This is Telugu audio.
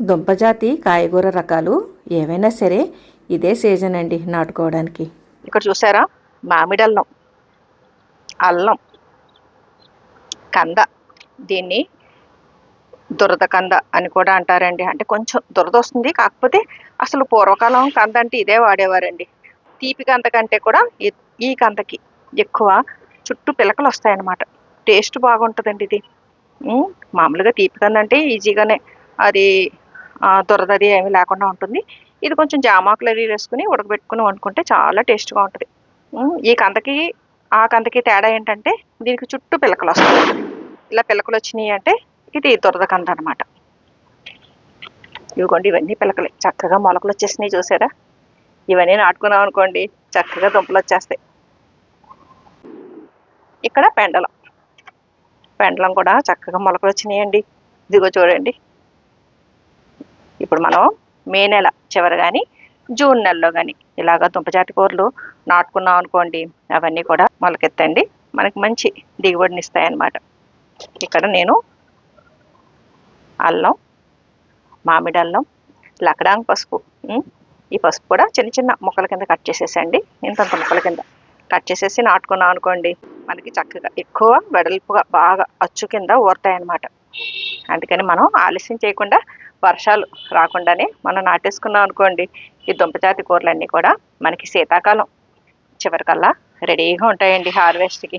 దుంపజాతి కాయగూర రకాలు ఏవైనా సరే ఇదే సీజన్ అండి నాటుకోవడానికి. ఇక్కడ చూసారా? మామిడి అల్లం అల్లం కంద. దీన్ని దురద కంద అని కూడా అంటారండి. అంటే కొంచెం దురద వస్తుంది కాకపోతే అసలు పూర్వకాలం కంద అంటే ఇదే వాడేవారండి. తీపి కంద కంటే కూడా ఈ- కందకి ఎక్కువ చుట్టూ పిలకలు వస్తాయన్నమాట. టేస్ట్ బాగుంటుందండి ఇది. మామూలుగా తీపి కంద అంటే ఈజీగానే అది దురదది ఏమీ లేకుండా ఉంటుంది. ఇది కొంచెం జామాకులు అవి వేసుకుని ఉడకబెట్టుకుని వండుకుంటే చాలా టేస్ట్గా ఉంటుంది. ఈ కందకి ఆ కందకి తేడా ఏంటంటే దీనికి చుట్టూ పిలకలు వస్తాయి. ఇలా పిలకలు వచ్చినాయి అంటే ఇది దురద కంద అనమాట ఇవ్వండి ఇవన్నీ పిలకలే. చక్కగా మొలకలు వచ్చేసినాయి చూసారా? ఇవన్నీ నాటుకున్నాం అనుకోండి చక్కగా దుంపలు వచ్చేస్తాయి. ఇక్కడ పెండలం. పెండలం కూడా చక్కగా మొలకలు వచ్చినాయండి. ఇదిగో చూడండి ఇప్పుడు మనం మే నెల చివరి కానీ జూన్ నెలలో కానీ ఇలాగ దుంపజాతి కూరలు నాటుకున్నాం అనుకోండి అవన్నీ కూడా మొలకెత్తండి. మనకి మంచి దిగుబడిని ఇస్తాయన్నమాట. ఇక్కడ నేను అల్లం మామిడి అల్లం లకడాంగ్ పసుపు ఈ పసుపు కూడా చిన్న చిన్న ముక్కల కింద కట్ చేసేసండి. ఇంతంత ముక్కల కింద కట్ చేసేసి నాటుకున్నాం అనుకోండి మనకి చక్కగా ఎక్కువ వెడల్పుగా బాగా అచ్చు కింద ఊరుతాయి అన్నమాట అందుకని మనం ఆలస్యం చేయకుండా వర్షాలు రాకుండానే మనం నాటేసుకున్నాం అనుకోండి ఈ దుంపజాతి కూరలన్నీ కూడా మనకి శీతాకాలం చివరికల్లా రెడీగా ఉంటాయండి హార్వెస్ట్కి